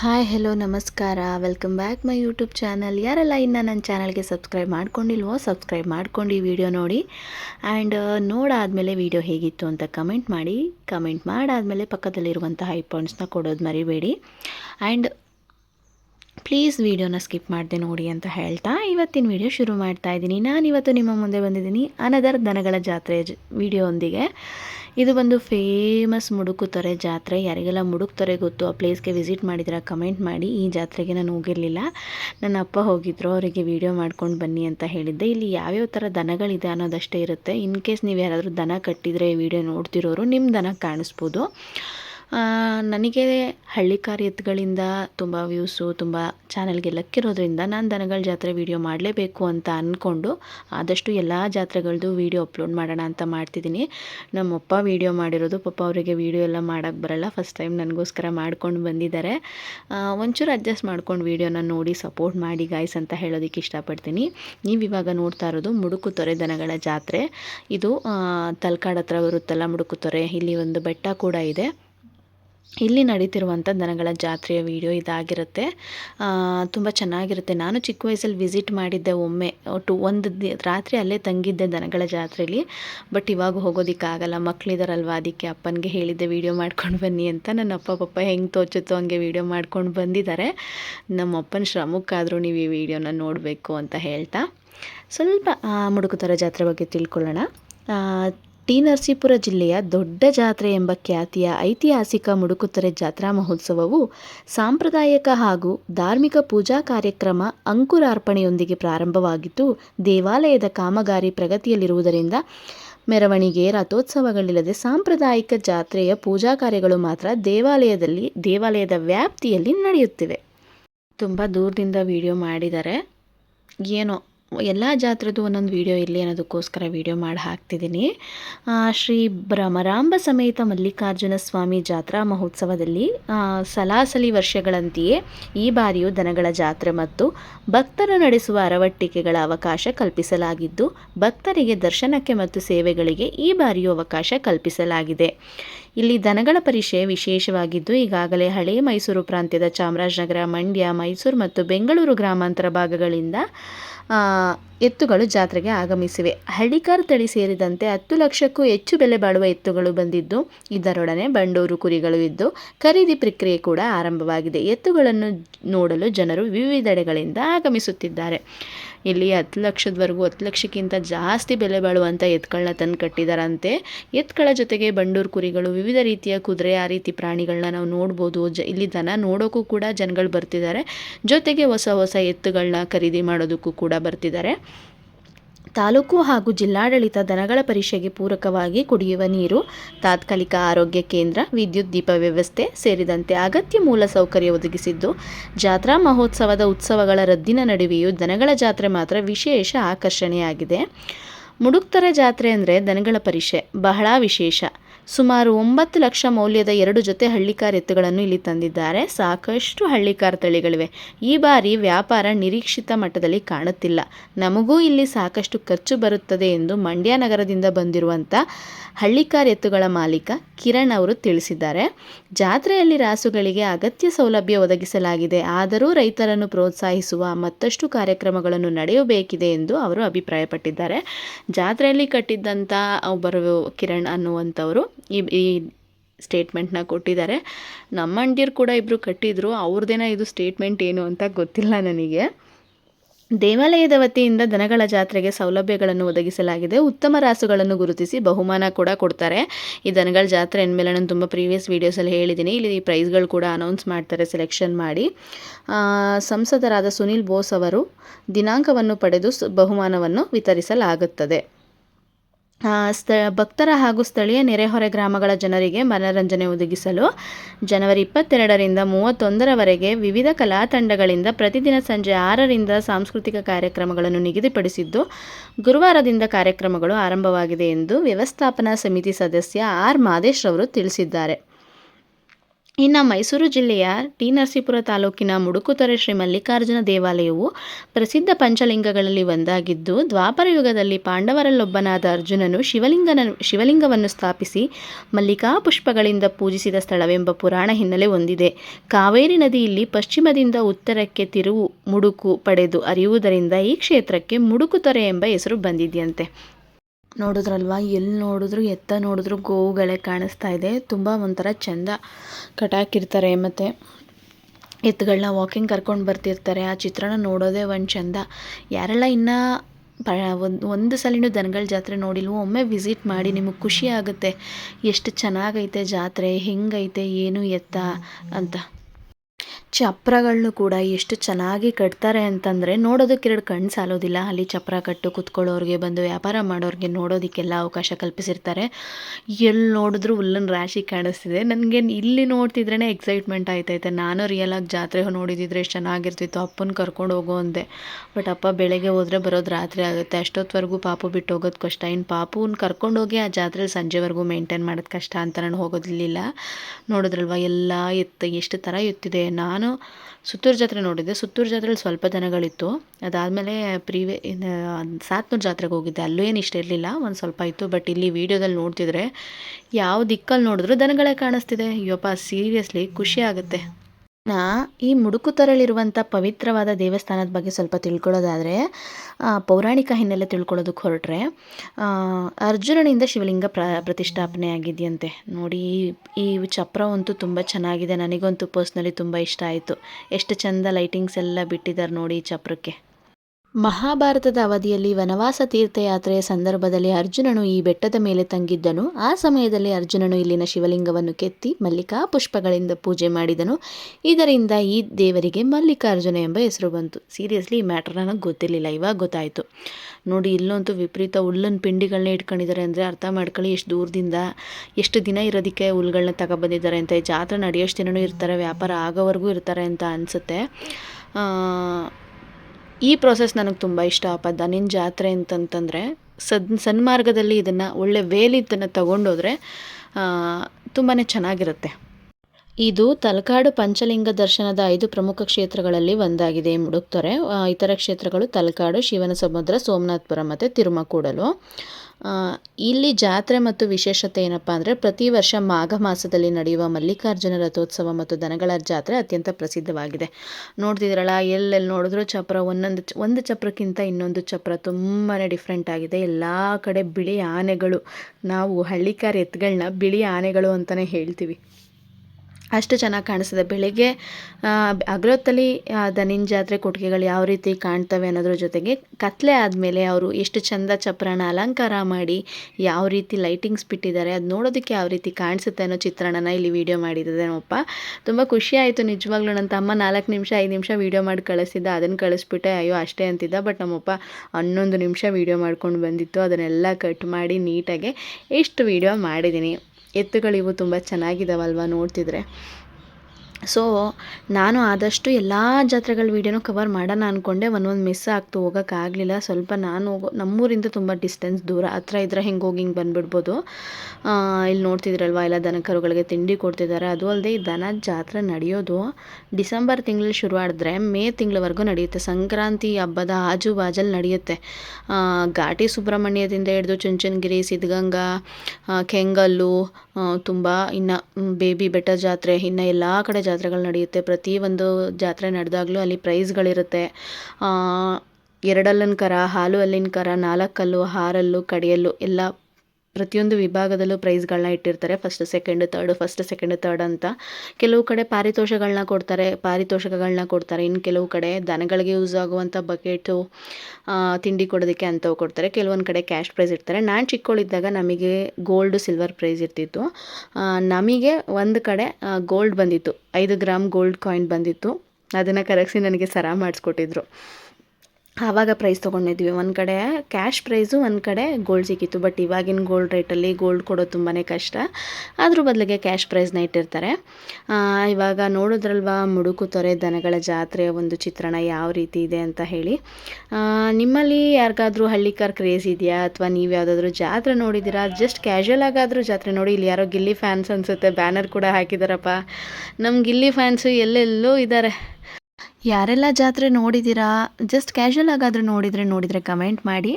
Hi hello ನಮಸ್ಕಾರ. Welcome back my YouTube channel ಯಾರೆಲ್ಲ ಇನ್ನು ನನ್ನ ಚಾನಲ್ಗೆ ಸಬ್ಸ್ಕ್ರೈಬ್ ಮಾಡ್ಕೊಂಡಿಲ್ವೋ ಸಬ್ಸ್ಕ್ರೈಬ್ ಮಾಡ್ಕೊಂಡು ಈ ವಿಡಿಯೋ ನೋಡಿ. ಆ್ಯಂಡ್ ನೋಡಾದಮೇಲೆ ವಿಡಿಯೋ ಹೇಗಿತ್ತು ಅಂತ ಕಮೆಂಟ್ ಮಾಡಿ. ಕಮೆಂಟ್ ಮಾಡಾದಮೇಲೆ ಹೈ ಪಾಯಿಂಟ್ಸ್ನ ಕೊಡೋದು ಮರಿಬೇಡಿ. ಆ್ಯಂಡ್ ಪ್ಲೀಸ್ ವೀಡಿಯೋನ ಸ್ಕಿಪ್ ಮಾಡಿದೆ ನೋಡಿ ಅಂತ ಹೇಳ್ತಾ ಇವತ್ತಿನ ವಿಡಿಯೋ ಶುರು ಮಾಡ್ತಾ ಇದ್ದೀನಿ. ನಾನಿವತ್ತು ನಿಮ್ಮ ಮುಂದೆ ಬಂದಿದ್ದೀನಿ ಅನದರ್ ದನಗಳ ಜಾತ್ರೆ ವಿಡಿಯೋಂದಿಗೆ ಇದು ಬಂದು ಫೇಮಸ್ ಮುಡುಕುತೊರೆ ಜಾತ್ರೆ. ಯಾರಿಗೆಲ್ಲ ಮುಡುಕ್ತೊರೆ ಗೊತ್ತು, ಆ ಪ್ಲೇಸ್ಗೆ ವಿಸಿಟ್ ಮಾಡಿದ್ರೆ ಕಮೆಂಟ್ ಮಾಡಿ. ಈ ಜಾತ್ರೆಗೆ ನಾನು ಹೋಗಿರಲಿಲ್ಲ. ನನ್ನ ಅಪ್ಪ ಹೋಗಿದ್ರು, ಅವರಿಗೆ ವಿಡಿಯೋ ಮಾಡ್ಕೊಂಡು ಬನ್ನಿ ಅಂತ ಹೇಳಿದ್ದೆ. ಇಲ್ಲಿ ಯಾವ್ಯಾವ ಥರ ದನಗಳಿದೆ ಅನ್ನೋದಷ್ಟೇ ಇರುತ್ತೆ. ಇನ್ ಕೇಸ್ ನೀವು ಯಾರಾದರೂ ದನ ಕಟ್ಟಿದರೆ ವಿಡಿಯೋ ನೋಡ್ತಿರೋರು ನಿಮ್ಮ ದನ ಕಾಣಿಸ್ಬೋದು. ನನಗೆ ಹಳ್ಳಿಕಾರ್ ಎತ್ತುಗಳಿಂದ ತುಂಬ ವ್ಯೂಸು ತುಂಬ ಚಾನಲ್ಗೆ ಲಕ್ಕಿರೋದ್ರಿಂದ ನಾನು ದನಗಳ ಜಾತ್ರೆ ವೀಡಿಯೋ ಮಾಡಲೇಬೇಕು ಅಂತ ಅಂದ್ಕೊಂಡು ಆದಷ್ಟು ಎಲ್ಲ ಜಾತ್ರೆಗಳದ್ದು ವೀಡಿಯೋ ಅಪ್ಲೋಡ್ ಮಾಡೋಣ ಅಂತ ಮಾಡ್ತಿದ್ದೀನಿ. ನಮ್ಮಪ್ಪ ವೀಡಿಯೋ ಮಾಡಿರೋದು, ಪಾಪ ಅವರಿಗೆ ವೀಡಿಯೋ ಎಲ್ಲ ಮಾಡೋಕ್ಕೆ ಬರಲ್ಲ. ಫಸ್ಟ್ ಟೈಮ್ ನನಗೋಸ್ಕರ ಮಾಡ್ಕೊಂಡು ಬಂದಿದ್ದಾರೆ. ಒಂಚೂರು ಅಡ್ಜಸ್ಟ್ ಮಾಡ್ಕೊಂಡು ವೀಡಿಯೋನ ನೋಡಿ ಸಪೋರ್ಟ್ ಮಾಡಿ ಗಾಯ್ಸ್ ಅಂತ ಹೇಳೋದಕ್ಕೆ ಇಷ್ಟಪಡ್ತೀನಿ. ನೀವು ಇವಾಗ ನೋಡ್ತಾ ಇರೋದು ಮುಡುಕುತೊರೆ ದನಗಳ ಜಾತ್ರೆ. ಇದು ತಲ್ಕಾಡ ಹತ್ರ ಬರುತ್ತಲ್ಲ ಮುಡುಕುತೊರೆ ಇಲ್ಲಿ ಒಂದು ಬೆಟ್ಟ ಕೂಡ ಇದೆ. ಇಲ್ಲಿ ನಡೀತಿರುವಂಥ ದನಗಳ ಜಾತ್ರೆಯ ವಿಡಿಯೋ ಇದಾಗಿರುತ್ತೆ. ತುಂಬ ಚೆನ್ನಾಗಿರುತ್ತೆ. ನಾನು ಚಿಕ್ಕ ವಯಸ್ಸಲ್ಲಿ ವಿಸಿಟ್ ಮಾಡಿದ್ದೆ ಒಮ್ಮೆ. ಒಟ್ಟು ಒಂದು ದಿ, ರಾತ್ರಿ ಅಲ್ಲೇ ತಂಗಿದ್ದೆ ದನಗಳ ಜಾತ್ರೆಯಲ್ಲಿ ಬಟ್ ಇವಾಗ ಹೋಗೋದಕ್ಕಾಗಲ್ಲ. ಮಕ್ಕಳಿದಾರಲ್ವ ಅದಕ್ಕೆ ಅಪ್ಪನಿಗೆ ಹೇಳಿದ್ದೆ ವಿಡಿಯೋ ಮಾಡ್ಕೊಂಡು ಬನ್ನಿ ಅಂತ. ನನ್ನ ಅಪ್ಪ, ಪಪ್ಪ ಹೆಂಗೆ ತೋಚುತ್ತೋ ಹಂಗೆ ವಿಡಿಯೋ ಮಾಡ್ಕೊಂಡು ಬಂದಿದ್ದಾರೆ. ನಮ್ಮ ಅಪ್ಪನ ಶ್ರಮಕ್ಕಾದರೂ ನೀವು ಈ ವಿಡಿಯೋನ ನೋಡಬೇಕು ಅಂತ ಹೇಳ್ತಾ. ಸ್ವಲ್ಪ ಮುಡುಕುತರ ಜಾತ್ರೆ ಬಗ್ಗೆ ತಿಳ್ಕೊಳ್ಳೋಣ. ಟಿ ನರಸೀಪುರ ಜಿಲ್ಲೆಯ ದೊಡ್ಡ ಜಾತ್ರೆ ಎಂಬ ಖ್ಯಾತಿಯ ಐತಿಹಾಸಿಕ ಮುಡುಕುತ್ತರೆ ಜಾತ್ರಾ ಮಹೋತ್ಸವವು ಸಾಂಪ್ರದಾಯಿಕ ಹಾಗೂ ಧಾರ್ಮಿಕ ಪೂಜಾ ಕಾರ್ಯಕ್ರಮ ಅಂಕುರಾರ್ಪಣೆಯೊಂದಿಗೆ ಪ್ರಾರಂಭವಾಗಿದ್ದು, ದೇವಾಲಯದ ಕಾಮಗಾರಿ ಪ್ರಗತಿಯಲ್ಲಿರುವುದರಿಂದ ಮೆರವಣಿಗೆ, ರಥೋತ್ಸವಗಳಿಲ್ಲದೆ ಸಾಂಪ್ರದಾಯಿಕ ಜಾತ್ರೆಯ ಪೂಜಾ ಕಾರ್ಯಗಳು ಮಾತ್ರ ದೇವಾಲಯದಲ್ಲಿ, ದೇವಾಲಯದ ವ್ಯಾಪ್ತಿಯಲ್ಲಿ ನಡೆಯುತ್ತಿವೆ. ತುಂಬ ದೂರದಿಂದ ವಿಡಿಯೋ ಮಾಡಿದ್ದಾರೆ ಏನೋ ಎಲ್ಲ ಜಾತ್ರೆದು ಒಂದೊಂದು ವಿಡಿಯೋ ಇರಲಿ ಅನ್ನೋದಕ್ಕೋಸ್ಕರ ವಿಡಿಯೋ ಮಾಡಿ ಹಾಕ್ತಿದ್ದೀನಿ ಶ್ರೀ ಭ್ರಮರಾಂಬ ಸಮೇತ ಮಲ್ಲಿಕಾರ್ಜುನ ಸ್ವಾಮಿ ಜಾತ್ರಾ ಮಹೋತ್ಸವದಲ್ಲಿ ಸಲಾಸಲಿ ವರ್ಷಗಳಂತೆಯೇ ಈ ಬಾರಿಯೂ ದನಗಳ ಜಾತ್ರೆ ಮತ್ತು ಭಕ್ತರು ನಡೆಸುವ ಅರವಟ್ಟಿಕೆಗಳ ಅವಕಾಶ ಕಲ್ಪಿಸಲಾಗಿದ್ದು, ಭಕ್ತರಿಗೆ ದರ್ಶನಕ್ಕೆ ಮತ್ತು ಸೇವೆಗಳಿಗೆ ಈ ಬಾರಿಯೂ ಅವಕಾಶ ಕಲ್ಪಿಸಲಾಗಿದೆ. ಇಲ್ಲಿ ದನಗಳ ಪರಿಷೆ ವಿಶೇಷವಾಗಿದ್ದು, ಈಗಾಗಲೇ ಹಳೆ ಮೈಸೂರು ಪ್ರಾಂತ್ಯದ ಚಾಮರಾಜನಗರ, ಮಂಡ್ಯ, ಮೈಸೂರು ಮತ್ತು ಬೆಂಗಳೂರು ಗ್ರಾಮಾಂತರ ಭಾಗಗಳಿಂದ ಎತ್ತುಗಳು ಜಾತ್ರೆಗೆ ಆಗಮಿಸಿವೆ. ಹಳ್ಳಿಕಾರ್ ತಳಿ ಸೇರಿದಂತೆ ಹತ್ತು ಲಕ್ಷಕ್ಕೂ ಹೆಚ್ಚು ಬೆಲೆ ಬಾಳುವ ಎತ್ತುಗಳು ಬಂದಿದ್ದು, ಇದರೊಡನೆ ಬಂಡೂರು ಕುರಿಗಳು ಇದ್ದು, ಖರೀದಿ ಪ್ರಕ್ರಿಯೆ ಕೂಡ ಆರಂಭವಾಗಿದೆ. ಎತ್ತುಗಳನ್ನು ನೋಡಲು ಜನರು ವಿವಿಧೆಡೆಗಳಿಂದ ಆಗಮಿಸುತ್ತಿದ್ದಾರೆ. ಇಲ್ಲಿ ಹತ್ತು ಲಕ್ಷದವರೆಗೂ, ಹತ್ತು ಲಕ್ಷಕ್ಕಿಂತ ಜಾಸ್ತಿ ಬೆಲೆ ಬಾಳುವಂಥ ಎತ್ತುಗಳನ್ನ ತಂದು ಕಟ್ಟಿದಾರಂತೆ. ಎತ್ತುಗಳ ಜೊತೆಗೆ ಬಂಡೂರು ಕುರಿಗಳು, ವಿವಿಧ ರೀತಿಯ ಕುದುರೆ, ಆ ರೀತಿ ಪ್ರಾಣಿಗಳನ್ನ ನಾವು ನೋಡ್ಬೋದು. ಜ, ಇಲ್ಲಿ ದನ ನೋಡೋಕ್ಕೂ ಕೂಡ ಜನಗಳು ಬರ್ತಿದ್ದಾರೆ. ಜೊತೆಗೆ ಹೊಸ ಹೊಸ ಎತ್ತುಗಳನ್ನ ಖರೀದಿ ಮಾಡೋದಕ್ಕೂ ಕೂಡ ಬರ್ತಿದ್ದಾರೆ. ತಾಲೂಕು ಹಾಗೂ ಜಿಲ್ಲಾಡಳಿತ ದನಗಳ ಪರೀಕ್ಷೆಗೆ ಪೂರಕವಾಗಿ ಕುಡಿಯುವ ನೀರು, ತಾತ್ಕಾಲಿಕ ಆರೋಗ್ಯ ಕೇಂದ್ರ, ವಿದ್ಯುತ್ ದೀಪ ವ್ಯವಸ್ಥೆ ಸೇರಿದಂತೆ ಅಗತ್ಯ ಮೂಲ ಸೌಕರ್ಯ ಒದಗಿಸಿದ್ದು, ಜಾತ್ರಾ ಮಹೋತ್ಸವದ ಉತ್ಸವಗಳ ರದ್ದಿನ ನಡುವೆಯೂ ದನಗಳ ಜಾತ್ರೆ ಮಾತ್ರ ವಿಶೇಷ ಆಕರ್ಷಣೆಯಾಗಿದೆ. ಮುಡುಕ್ತರ ಜಾತ್ರೆ ಅಂದರೆ ದನಗಳ ಪರಿಷೆ ಬಹಳ ವಿಶೇಷ. ಸುಮಾರು ಒಂಬತ್ತು ಲಕ್ಷ ಮೌಲ್ಯದ ಎರಡು ಜೊತೆ ಹಳ್ಳಿಕಾರ್ ಎತ್ತುಗಳನ್ನು ಇಲ್ಲಿ ತಂದಿದ್ದಾರೆ. ಸಾಕಷ್ಟು ಹಳ್ಳಿಕಾರ್ ತಳಿಗಳಿವೆ. ಈ ಬಾರಿ ವ್ಯಾಪಾರ ನಿರೀಕ್ಷಿತ ಮಟ್ಟದಲ್ಲಿ ಕಾಣುತ್ತಿಲ್ಲ. ನಮಗೂ ಇಲ್ಲಿ ಸಾಕಷ್ಟು ಖರ್ಚು ಬರುತ್ತದೆ ಎಂದು ಮಂಡ್ಯ ನಗರದಿಂದ ಬಂದಿರುವಂಥ ಹಳ್ಳಿಕಾರ್ ಎತ್ತುಗಳ ಮಾಲೀಕ ಕಿರಣ್ ಅವರು ತಿಳಿಸಿದ್ದಾರೆ. ಜಾತ್ರೆಯಲ್ಲಿ ರಾಸುಗಳಿಗೆ ಅಗತ್ಯ ಸೌಲಭ್ಯ ಒದಗಿಸಲಾಗಿದೆ. ಆದರೂ ರೈತರನ್ನು ಪ್ರೋತ್ಸಾಹಿಸುವ ಮತ್ತಷ್ಟು ಕಾರ್ಯಕ್ರಮಗಳನ್ನು ನಡೆಯಬೇಕಿದೆ ಎಂದು ಅವರು ಅಭಿಪ್ರಾಯಪಟ್ಟಿದ್ದಾರೆ. ಜಾತ್ರೆಯಲ್ಲಿ ಕಟ್ಟಿದ್ದಂಥ ಒಬ್ಬರು ಕಿರಣ್ ಅನ್ನುವಂಥವರು ಈ ಈ ಸ್ಟೇಟ್ಮೆಂಟ್ನ ಕೊಟ್ಟಿದ್ದಾರೆ. ನಮ್ಮ ಅಂಡ್ಯರು ಕೂಡ ಇಬ್ಬರು ಕಟ್ಟಿದ್ರು. ಅವ್ರದ್ದೇನ ಇದು ಸ್ಟೇಟ್ಮೆಂಟ್ ಏನು ಅಂತ ಗೊತ್ತಿಲ್ಲ ನನಗೆ. ದೇವಾಲಯದ ವತಿಯಿಂದ ದನಗಳ ಜಾತ್ರೆಗೆ ಸೌಲಭ್ಯಗಳನ್ನು ಒದಗಿಸಲಾಗಿದೆ. ಉತ್ತಮ ರಾಸುಗಳನ್ನು ಗುರುತಿಸಿ ಬಹುಮಾನ ಕೂಡ ಕೊಡ್ತಾರೆ. ಈ ದನಗಳ ಜಾತ್ರೆ ಅಂದಮೇಲೆ ನಾನು ತುಂಬ ಪ್ರೀವಿಯಸ್ ವೀಡಿಯೋಸಲ್ಲಿ ಹೇಳಿದ್ದೀನಿ. ಇಲ್ಲಿ ಈ ಪ್ರೈಸ್ಗಳು ಕೂಡ ಅನೌನ್ಸ್ ಮಾಡ್ತಾರೆ ಸೆಲೆಕ್ಷನ್ ಮಾಡಿ. ಸಂಸದರಾದ ಸುನಿಲ್ ಬೋಸ್ ಅವರು ದಿನಾಂಕವನ್ನು ಪಡೆದು ಬಹುಮಾನವನ್ನು ವಿತರಿಸಲಾಗುತ್ತದೆ. ಸ್ಥ, ಭಕ್ತರ ಹಾಗೂ ಸ್ಥಳೀಯ ನೆರೆಹೊರೆ ಗ್ರಾಮಗಳ ಜನರಿಗೆ ಮನರಂಜನೆ ಒದಗಿಸಲು ಜನವರಿ ಇಪ್ಪತ್ತೆರಡರಿಂದ ಮೂವತ್ತೊಂದರವರೆಗೆ ವಿವಿಧ ಕಲಾ ತಂಡಗಳಿಂದ ಪ್ರತಿದಿನ ಸಂಜೆ ಆರರಿಂದ ಸಾಂಸ್ಕೃತಿಕ ಕಾರ್ಯಕ್ರಮಗಳನ್ನು ನಿಗದಿಪಡಿಸಿದ್ದು, ಗುರುವಾರದಿಂದ ಕಾರ್ಯಕ್ರಮಗಳು ಆರಂಭವಾಗಿದೆ ಎಂದು ವ್ಯವಸ್ಥಾಪನಾ ಸಮಿತಿ ಸದಸ್ಯ ಆರ್ ಮಾದೇಶ್ ಅವರು ತಿಳಿಸಿದ್ದಾರೆ. ಇನ್ನು ಮೈಸೂರು ಜಿಲ್ಲೆಯ ಟಿ ನರಸೀಪುರ ತಾಲೂಕಿನ ಮುಡುಕುತೊರೆ ಶ್ರೀ ಮಲ್ಲಿಕಾರ್ಜುನ ದೇವಾಲಯವು ಪ್ರಸಿದ್ಧ ಪಂಚಲಿಂಗಗಳಲ್ಲಿ ಒಂದಾಗಿದ್ದು, ದ್ವಾಪರ ಯುಗದಲ್ಲಿ ಪಾಂಡವರಲ್ಲೊಬ್ಬನಾದ ಅರ್ಜುನನು ಶಿವಲಿಂಗನ, ಶಿವಲಿಂಗವನ್ನು ಸ್ಥಾಪಿಸಿ ಮಲ್ಲಿಕಾ ಪುಷ್ಪಗಳಿಂದ ಪೂಜಿಸಿದ ಸ್ಥಳವೆಂಬ ಪುರಾಣ ಹಿನ್ನೆಲೆ ಹೊಂದಿದೆ. ಕಾವೇರಿ ನದಿಯಲ್ಲಿ ಪಶ್ಚಿಮದಿಂದ ಉತ್ತರಕ್ಕೆ ತಿರುವು ಮುಡುಕು ಪಡೆದು ಅರಿಯುವುದರಿಂದ ಈ ಕ್ಷೇತ್ರಕ್ಕೆ ಮುಡುಕುತೊರೆ ಎಂಬ ಹೆಸರು ಬಂದಿದೆಯಂತೆ. ನೋಡಿದ್ರಲ್ವಾ? ಎಲ್ಲಿ ನೋಡಿದ್ರು, ಎತ್ತ ನೋಡಿದ್ರು, ಗೋವುಗಳೇ ಕಾಣಿಸ್ತಾ ಇದೆ. ತುಂಬ ಒಂಥರ ಚೆಂದ ಕಟ್ಟಾಕಿರ್ತಾರೆ ಮತ್ತು. ಎತ್ತುಗಳನ್ನ ವಾಕಿಂಗ್ ಕರ್ಕೊಂಡು ಬರ್ತಿರ್ತಾರೆ. ಆ ಚಿತ್ರಣ ನೋಡೋದೇ ಒಂದು ಚೆಂದ. ಯಾರೆಲ್ಲ ಇನ್ನೂ ಪ, ಒಂದು ಒಂದು ಸಲಿನೂ ದನಗಳ ಜಾತ್ರೆ ನೋಡಿಲ್ವೋ, ಒಮ್ಮೆ ವಿಸಿಟ್ ಮಾಡಿ ನಿಮಗೆ ಖುಷಿ ಆಗುತ್ತೆ. ಎಷ್ಟು ಚೆನ್ನಾಗೈತೆ ಜಾತ್ರೆ, ಹೆಂಗೈತೆ, ಏನು ಎತ್ತ ಅಂತ. ಚಪ್ರಗಳನ್ನು ಕೂಡ ಎಷ್ಟು ಚೆನ್ನಾಗಿ ಕಟ್ತಾರೆ ಅಂತಂದರೆ ನೋಡೋದಕ್ಕೆ ಎರಡು ಕಣ್ಣು ಸಾಲೋದಿಲ್ಲ. ಅಲ್ಲಿ ಚಪ್ರ ಕಟ್ಟು ಕುತ್ಕೊಳ್ಳೋರಿಗೆ ಬಂದು ವ್ಯಾಪಾರ ಮಾಡೋರಿಗೆ ನೋಡೋದಕ್ಕೆಲ್ಲ ಅವಕಾಶ ಕಲ್ಪಿಸಿರ್ತಾರೆ. ಎಲ್ಲಿ ನೋಡಿದ್ರು ಹುಲ್ಲನ್ ರಾಶಿ ಕಾಣಿಸ್ತಿದೆ. ನನಗೆ ಇಲ್ಲಿ ನೋಡ್ತಿದ್ರೇ ಎಕ್ಸೈಟ್ಮೆಂಟ್ ಆಯ್ತೈತೆ. ನಾನು ರಿಯಲಾಗಿ ಜಾತ್ರೆ ನೋಡಿದಿದ್ರೆ ಎಷ್ಟು ಚೆನ್ನಾಗಿರ್ತಿತ್ತು. ಅಪ್ಪನ ಕರ್ಕೊಂಡು ಹೋಗೋ ಅಂದೆ. ಬಟ್ ಅಪ್ಪ ಬೆಳಗ್ಗೆ ಹೋದರೆ ಬರೋದು ರಾತ್ರಿ ಆಗುತ್ತೆ. ಅಷ್ಟೊತ್ತವರೆಗೂ ಪಾಪು ಬಿಟ್ಟು ಹೋಗೋದು ಕಷ್ಟ. ಇನ್ನು ಪಾಪುನ ಕರ್ಕೊಂಡೋಗಿ ಆ ಜಾತ್ರೆಲಿ ಸಂಜೆವರೆಗೂ ಮೇಂಟೈನ್ ಮಾಡೋದು ಕಷ್ಟ ಅಂತ ನಾನು ಹೋಗೋದಿಲ್ಲ ನೋಡಿದ್ರಲ್ವ? ಎಲ್ಲ ಎತ್ತ, ಎಷ್ಟು ಥರ ಎತ್ತಿದೆ ನಾನು ಸುತ್ತೂರು ಜಾತ್ರೆ ನೋಡಿದ್ದೆ. ಸುತ್ತೂರು ಜಾತ್ರೆಯಲ್ಲಿ ಸ್ವಲ್ಪ ದನಗಳಿತ್ತು. ಅದಾದಮೇಲೆ ಪ್ರೀವಿ ಸಾತ್ನೂರು ಜಾತ್ರೆಗೆ ಹೋಗಿದ್ದೆ. ಅಲ್ಲೂ ಏನು ಇಷ್ಟ ಇರಲಿಲ್ಲ. ಒಂದು ಸ್ವಲ್ಪ ಇತ್ತು. ಬಟ್ ಇಲ್ಲಿ ವೀಡಿಯೋದಲ್ಲಿ ನೋಡ್ತಿದ್ರೆ ಯಾವ ದಿಕ್ಕಲ್ಲಿ ನೋಡಿದ್ರು ದನಗಳೇ ಕಾಣಿಸ್ತಿದೆ. ಅಯ್ಯಪ್ಪ ಸೀರಿಯಸ್ಲಿ ಖುಷಿ ಆಗುತ್ತೆ. ಈ ಮುಡುಕುತೊರೆಲಿರುವಂಥ ಪವಿತ್ರವಾದ ದೇವಸ್ಥಾನದ ಬಗ್ಗೆ ಸ್ವಲ್ಪ ತಿಳ್ಕೊಳ್ಳೋದಾದರೆ ಪೌರಾಣಿಕ ಹಿನ್ನೆಲೆ ತಿಳ್ಕೊಳ್ಳೋದಕ್ಕೆ ಹೊರಟ್ರೆ ಅರ್ಜುನನಿಂದ ಶಿವಲಿಂಗ ಪ್ರ ಪ್ರತಿಷ್ಠಾಪನೆ ಆಗಿದೆಯಂತೆ ನೋಡಿ, ಈ ಚಪ್ರವಂತೂ ತುಂಬ ಚೆನ್ನಾಗಿದೆ. ನನಗಂತೂ ಪರ್ಸ್ನಲಿ ತುಂಬ ಇಷ್ಟ ಆಯಿತು. ಎಷ್ಟು ಚೆಂದ ಲೈಟಿಂಗ್ಸ್ ಎಲ್ಲ ಬಿಟ್ಟಿದ್ದಾರೆ ನೋಡಿ ಚಪ್ರಕ್ಕೆ. ಮಹಾಭಾರತದ ಅವಧಿಯಲ್ಲಿ ವನವಾಸ ತೀರ್ಥಯಾತ್ರೆಯ ಸಂದರ್ಭದಲ್ಲಿ ಅರ್ಜುನನು ಈ ಬೆಟ್ಟದ ಮೇಲೆ ತಂಗಿದ್ದನು. ಆ ಸಮಯದಲ್ಲಿ ಅರ್ಜುನನು ಇಲ್ಲಿನ ಶಿವಲಿಂಗವನ್ನು ಕೆತ್ತಿ ಮಲ್ಲಿಕಾ ಪುಷ್ಪಗಳಿಂದ ಪೂಜೆ ಮಾಡಿದನು. ಇದರಿಂದ ಈ ದೇವರಿಗೆ ಮಲ್ಲಿಕಾರ್ಜುನ ಎಂಬ ಹೆಸರು ಬಂತು. ಸೀರಿಯಸ್ಲಿ ಈ ಮ್ಯಾಟ್ರ್ ನನಗೆ ಗೊತ್ತಿರಲಿಲ್ಲ. ಇವಾಗ ಗೊತ್ತಾಯಿತು. ನೋಡಿ ಇಲ್ಲಂತೂ ವಿಪರೀತ ಹುಲ್ಲನ್ ಪಿಂಡಿಗಳನ್ನ ಇಟ್ಕೊಂಡಿದ್ದಾರೆ ಅಂದರೆ ಅರ್ಥ ಮಾಡ್ಕೊಳ್ಳಿ. ಎಷ್ಟು ದೂರದಿಂದ ಎಷ್ಟು ದಿನ ಇರೋದಕ್ಕೆ ಹುಲ್ಗಳನ್ನ ತಗೊಬಂದಿದ್ದಾರೆ ಅಂತ. ಜಾತ್ರೆ ನಡೆಯೋಷ್ಟು ದಿನವೂ ಇರ್ತಾರೆ, ವ್ಯಾಪಾರ ಆಗೋವರೆಗೂ ಇರ್ತಾರೆ ಅಂತ ಅನಿಸುತ್ತೆ. ಈ ಪ್ರೋಸೆಸ್ ನನಗೆ ತುಂಬ ಇಷ್ಟ ಆ ಪದ ನಿನ್ನ ಜಾತ್ರೆ ಅಂತಂತಂದರೆ ಸದ್ ಸನ್ಮಾರ್ಗದಲ್ಲಿ ಇದನ್ನು ಒಳ್ಳೆ ವೇಲಿದ್ದನ್ನು ತಗೊಂಡೋದ್ರೆ ತುಂಬಾ ಚೆನ್ನಾಗಿರುತ್ತೆ. ಇದು ತಲಕಾಡು ಪಂಚಲಿಂಗ ದರ್ಶನದ ಐದು ಪ್ರಮುಖ ಕ್ಷೇತ್ರಗಳಲ್ಲಿ ಒಂದಾಗಿದೆ ಮುಡುಕ್ತಾರೆ. ಇತರ ಕ್ಷೇತ್ರಗಳು ತಲಕಾಡು, ಶಿವನ ಸಮುದ್ರ, ಸೋಮನಾಥಪುರ ಮತ್ತು ತಿರುಮಕೂಡಲು. ಇಲ್ಲಿ ಜಾತ್ರೆ ಮತ್ತು ವಿಶೇಷತೆ ಏನಪ್ಪ ಅಂದರೆ ಪ್ರತಿ ವರ್ಷ ಮಾಘ ಮಾಸದಲ್ಲಿ ನಡೆಯುವ ಮಲ್ಲಿಕಾರ್ಜುನ ರಥೋತ್ಸವ ಮತ್ತು ದನಗಳ ಜಾತ್ರೆ ಅತ್ಯಂತ ಪ್ರಸಿದ್ಧವಾಗಿದೆ. ನೋಡ್ತಿದ್ರಲ್ಲ ಎಲ್ಲೆಲ್ಲಿ ನೋಡಿದ್ರು ಚಪ್ರ, ಒಂದೊಂದು ಒಂದು ಚಪ್ರಕ್ಕಿಂತ ಇನ್ನೊಂದು ಚಪ್ರ ತುಂಬಾ ಡಿಫ್ರೆಂಟ್ ಆಗಿದೆ. ಎಲ್ಲ ಕಡೆ ಬಿಳಿ ಆನೆಗಳು. ನಾವು ಹಳ್ಳಿಕಾರ್ ಎತ್ತುಗಳನ್ನ ಬಿಳಿ ಆನೆಗಳು ಅಂತಲೇ ಹೇಳ್ತೀವಿ. ಅಷ್ಟು ಚೆನ್ನಾಗಿ ಕಾಣಿಸ್ತದೆ. ಬೆಳಿಗ್ಗೆ ಹಗಲೊತ್ತಲ್ಲಿ ದನಿನ್ ಜಾತ್ರೆ ಕೊಟ್ಟಿಗೆಗಳು ಯಾವ ರೀತಿ ಕಾಣ್ತವೆ ಅನ್ನೋದ್ರ ಜೊತೆಗೆ ಕತ್ಲೆ ಆದಮೇಲೆ ಅವರು ಎಷ್ಟು ಚಂದ ಚಪ್ರನ ಅಲಂಕಾರ ಮಾಡಿ ಯಾವ ರೀತಿ ಲೈಟಿಂಗ್ಸ್ ಬಿಟ್ಟಿದ್ದಾರೆ, ಅದು ನೋಡೋದಕ್ಕೆ ಯಾವ ರೀತಿ ಕಾಣಿಸುತ್ತೆ ಅನ್ನೋ ಚಿತ್ರಣನ ಇಲ್ಲಿ ವೀಡಿಯೋ ಮಾಡಿದ್ದಾರೆ ನಮ್ಮಪ್ಪ ತುಂಬ ಖುಷಿ ಆಯಿತು ನಿಜವಾಗ್ಲೂ ನನ್ನ ತಮ್ಮ ನಾಲ್ಕು ನಿಮಿಷ, ಐದು ನಿಮಿಷ ವೀಡಿಯೋ ಮಾಡಿ ಕಳಿಸಿದ್ದ ಅದನ್ನು ಕಳಿಸ್ಬಿಟ್ಟೆ, ಅಯ್ಯೋ ಅಷ್ಟೇ ಅಂತಿದ್ದ, ಬಟ್ ನಮ್ಮಪ್ಪ ಹನ್ನೊಂದು ನಿಮಿಷ ವೀಡಿಯೋ ಮಾಡ್ಕೊಂಡು ಬಂದಿತ್ತು, ಅದನ್ನೆಲ್ಲ ಕಟ್ ಮಾಡಿ ನೀಟಾಗಿ ಇಷ್ಟು ವೀಡಿಯೋ ಮಾಡಿದ್ದೀನಿ. ಎತ್ತುಗಳಿವು ತುಂಬ ಚೆನ್ನಾಗಿದ್ದಾವಲ್ವ ನೋಡ್ತಿದ್ರೆ. ಸೊ ನಾನು ಆದಷ್ಟು ಎಲ್ಲ ಜಾತ್ರೆಗಳ ವೀಡಿಯೋನೂ ಕವರ್ ಮಾಡೋಣ ಅಂದ್ಕೊಂಡೆ ಒಂದೊಂದು ಮಿಸ್ ಆಗ್ತು ಹೋಗೋಕ್ಕಾಗಲಿಲ್ಲ ಸ್ವಲ್ಪ ನಾನು ಹೋಗೋ ನಮ್ಮೂರಿಂದ ತುಂಬ ಡಿಸ್ಟೆನ್ಸ್ ದೂರ. ಹತ್ರ ಇದ್ರೆ ಹೆಂಗೆ ಹೋಗಿ ಹಿಂಗೆ ಬಂದುಬಿಡ್ಬೋದು. ಇಲ್ಲಿ ನೋಡ್ತಿದ್ರಲ್ವ, ಎಲ್ಲ ದನ ಕರುಗಳಿಗೆ ತಿಂಡಿ ಕೊಡ್ತಿದ್ದಾರೆ ಅದು ಅಲ್ಲದೆ ಈ ದನ ಜಾತ್ರೆ ನಡೆಯೋದು ಡಿಸೆಂಬರ್ ತಿಂಗಳಲ್ಲಿ ಶುರು ಮಾಡಿದ್ರೆ ಮೇ ತಿಂಗಳವರೆಗೂ ನಡೆಯುತ್ತೆ. ಸಂಕ್ರಾಂತಿ ಹಬ್ಬದ ಆಜು ಬಾಜಲ್ಲಿ ನಡೆಯುತ್ತೆ. ಘಾಟಿ ಸುಬ್ರಹ್ಮಣ್ಯದಿಂದ ಹಿಡಿದು ಚುಂಚನಗಿರಿ, ಸಿದ್ಧಗಂಗಾ ಕೆಂಗಲ್ಲು ತುಂಬ ಇನ್ನು ಬೇಬಿ ಬೆಟ್ಟ ಜಾತ್ರೆ, ಇನ್ನು ಎಲ್ಲ ಕಡೆ ಜಾತ್ರೆಗಳು ನಡೆಯುತ್ತೆ. ಪ್ರತಿಯೊಂದು ಜಾತ್ರೆ ನಡೆದಾಗಲೂ ಅಲ್ಲಿ ಪ್ರೈಸ್ಗಳಿರುತ್ತೆ. ಎರಡಲ್ಲಿನ ಕರ, ಹಾಲು ಹಲ್ಲಿನ ಕರ, ನಾಲ್ಕಲ್ಲು, ಆರಲ್ಲು, ಕಡಿಯಲ್ಲು, ಎಲ್ಲ ಪ್ರತಿಯೊಂದು ವಿಭಾಗದಲ್ಲೂ ಪ್ರೈಸ್ಗಳನ್ನ ಇಟ್ಟಿರ್ತಾರೆ. First second third first second third ಅಂತ. ಕೆಲವು ಕಡೆ ಪಾರಿತೋಷಗಳನ್ನ ಕೊಡ್ತಾರೆ ಪಾರಿತೋಷಕಗಳನ್ನ ಕೊಡ್ತಾರೆ. ಇನ್ನು ಕೆಲವು ಕಡೆ ದನಗಳಿಗೆ ಯೂಸ್ ಆಗುವಂಥ ಬಕೆಟು ತಿಂಡಿ ಕೊಡೋದಕ್ಕೆ ಅಂಥವು ಕೊಡ್ತಾರೆ. ಕೆಲವೊಂದು ಕಡೆ ಕ್ಯಾಶ್ ಪ್ರೈಸ್ ಇರ್ತಾರೆ ನಾನು ಚಿಕ್ಕವಳಿದ್ದಾಗ ನಮಗೆ ಗೋಲ್ಡ್ ಸಿಲ್ವರ್ ಪ್ರೈಸ್ ಇರ್ತಿತ್ತು. ನಮಗೆ ಒಂದು ಕಡೆ ಗೋಲ್ಡ್ ಬಂದಿತ್ತು. ಐದು ಗ್ರಾಮ್ ಗೋಲ್ಡ್ ಕಾಯಿನ್ ಬಂದಿತ್ತು. ಅದನ್ನು ಕರಗಿಸಿ ನನಗೆ ಸರ ಮಾಡಿಸ್ಕೊಟ್ಟಿದ್ರು. ಆವಾಗ ಪ್ರೈಸ್ ತೊಗೊಂಡಿದ್ವಿ. ಒಂದು ಕಡೆ ಕ್ಯಾಶ್ ಪ್ರೈಸು ಒಂದು ಕಡೆ ಗೋಲ್ಡ್ ಸಿಕ್ಕಿತ್ತು. ಬಟ್ ಇವಾಗಿನ ಗೋಲ್ಡ್ ರೇಟಲ್ಲಿ ಗೋಲ್ಡ್ ಕೊಡೋದು ತುಂಬಾ ಕಷ್ಟ. ಅದ್ರ ಬದಲಿಗೆ ಕ್ಯಾಶ್ ಪ್ರೈಸ್ನ ಇಟ್ಟಿರ್ತಾರೆ ಇವಾಗ ನೋಡಿದ್ರಲ್ವಾ, ಮುಡುಕು ತೊರೆ ದನಗಳ ಜಾತ್ರೆಯ ಒಂದು ಚಿತ್ರಣ ಯಾವ ರೀತಿ ಇದೆ ಅಂತ ಹೇಳಿ. ನಿಮ್ಮಲ್ಲಿ ಯಾರಿಗಾದ್ರೂ ಹಳ್ಳಿಕಾರ್ ಕ್ರೇಜ್ ಇದೆಯಾ? ಅಥವಾ ನೀವು ಯಾವುದಾದ್ರೂ ಜಾತ್ರೆ ನೋಡಿದ್ದೀರಾ? ಜಸ್ಟ್ ಕ್ಯಾಶುಯಲ್ ಆಗಾದರೂ ಜಾತ್ರೆ ನೋಡಿ. ಇಲ್ಲಿ ಯಾರೋ ಗಿಲ್ಲಿ ಫ್ಯಾನ್ಸ್ ಅನಿಸುತ್ತೆ. ಬ್ಯಾನರ್ ಕೂಡ ಹಾಕಿದಾರಪ್ಪ. ನಮ್ಮ ಗಿಲ್ಲಿ ಫ್ಯಾನ್ಸು ಎಲ್ಲೆಲ್ಲೋ ಇದ್ದಾರೆ ಯಾರೆಲ್ಲ ಜಾತ್ರೆ ನೋಡಿದ್ದೀರಾ ಜಸ್ಟ್ ಕ್ಯಾಶುವಲ್ ಆಗಾದರೂ ನೋಡಿದರೆ ನೋಡಿದರೆ ಕಮೆಂಟ್ ಮಾಡಿ.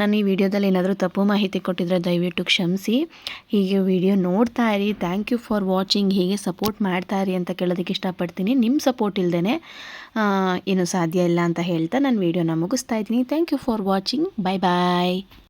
ನಾನು ಈ ವಿಡಿಯೋದಲ್ಲಿ ಏನಾದರೂ ತಪ್ಪು ಮಾಹಿತಿ ಕೊಟ್ಟಿದ್ರೆ ದಯವಿಟ್ಟು ಕ್ಷಮಿಸಿ. ಹೀಗೆ ವಿಡಿಯೋ ನೋಡ್ತಾ ಇರಿ. ಥ್ಯಾಂಕ್ ಯು ಫಾರ್ ವಾಚಿಂಗ್ ಹೀಗೆ ಸಪೋರ್ಟ್ ಮಾಡ್ತಾ ಇರಿ ಅಂತ ಕೇಳೋದಕ್ಕೆ ಇಷ್ಟಪಡ್ತೀನಿ. ನಿಮ್ಮ ಸಪೋರ್ಟ್ ಇಲ್ಲದೇ ಏನು ಸಾಧ್ಯ ಇಲ್ಲ ಅಂತ ಹೇಳ್ತಾ ನಾನು ವಿಡಿಯೋನ ಮುಗಿಸ್ತಾ ಇದ್ದೀನಿ. Thank you for watching bye bye